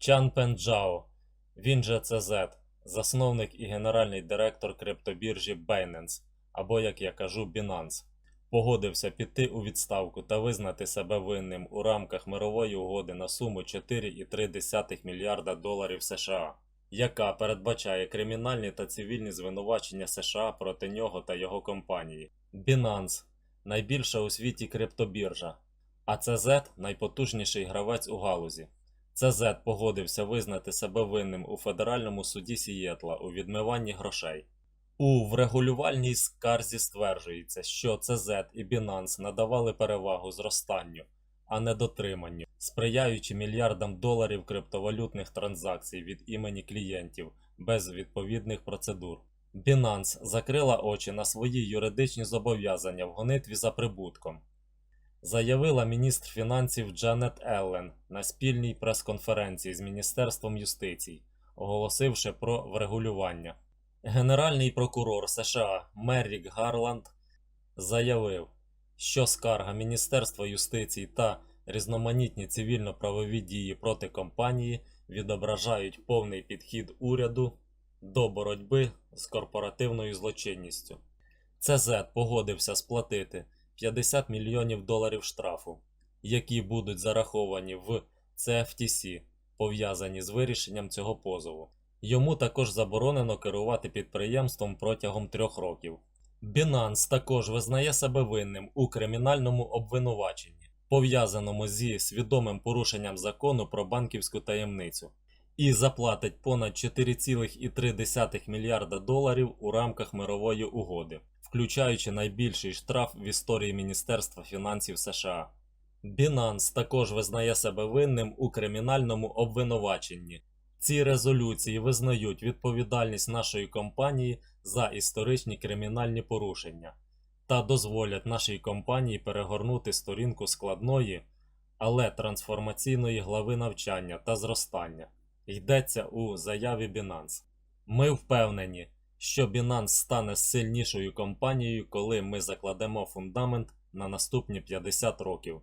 Чан Пенджао, він же CZ, засновник і генеральний директор криптобіржі Binance, або, як я кажу, Binance, погодився піти у відставку та визнати себе винним у рамках мирової угоди на суму 4,3 мільярда доларів США, яка передбачає кримінальні та цивільні звинувачення США проти нього та його компанії. Binance – найбільша у світі криптобіржа, а CZ – найпотужніший гравець у галузі. ЦЗ погодився визнати себе винним у федеральному суді Сієтла у відмиванні грошей. У врегулювальній скарзі стверджується, що ЦЗ і Binance надавали перевагу зростанню, а не дотриманню, сприяючи мільярдам доларів криптовалютних транзакцій від імені клієнтів без відповідних процедур. Binance закрила очі на свої юридичні зобов'язання в гонитві за прибутком заявила міністр фінансів Джанет Еллен на спільній прес-конференції з Міністерством юстиції, оголосивши про врегулювання. Генеральний прокурор США Меррік Гарланд заявив, що скарга Міністерства юстиції та різноманітні цивільно-правові дії проти компанії відображають повний підхід уряду до боротьби з корпоративною злочинністю. ЦЗ погодився сплатити 50 мільйонів доларів штрафу, які будуть зараховані в CFTC, пов'язані з вирішенням цього позову. Йому також заборонено керувати підприємством протягом трьох років. Binance також визнає себе винним у кримінальному обвинуваченні, пов'язаному зі свідомим порушенням закону про банківську таємницю, і заплатить понад 4,3 мільярда доларів у рамках мирової угоди включаючи найбільший штраф в історії Міністерства фінансів США. Binance також визнає себе винним у кримінальному обвинуваченні. Ці резолюції визнають відповідальність нашої компанії за історичні кримінальні порушення та дозволять нашій компанії перегорнути сторінку складної, але трансформаційної глави навчання та зростання. Йдеться у заяві Binance. Ми впевнені, що Binance стане сильнішою компанією, коли ми закладемо фундамент на наступні 50 років.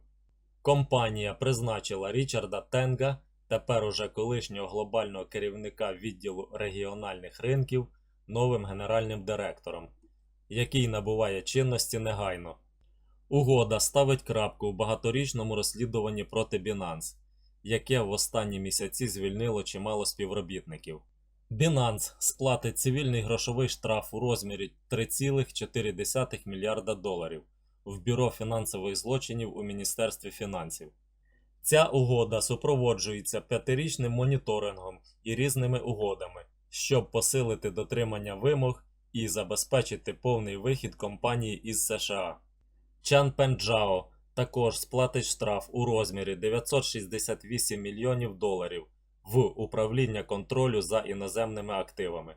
Компанія призначила Річарда Тенга, тепер уже колишнього глобального керівника відділу регіональних ринків, новим генеральним директором, який набуває чинності негайно. Угода ставить крапку у багаторічному розслідуванні проти Binance, яке в останні місяці звільнило чимало співробітників. Binance сплатить цивільний грошовий штраф у розмірі 3,4 мільярда доларів в Бюро фінансових злочинів у Міністерстві фінансів. Ця угода супроводжується п'ятирічним моніторингом і різними угодами, щоб посилити дотримання вимог і забезпечити повний вихід компанії із США. Чан Пенджао також сплатить штраф у розмірі 968 мільйонів доларів в управління контролю за іноземними активами.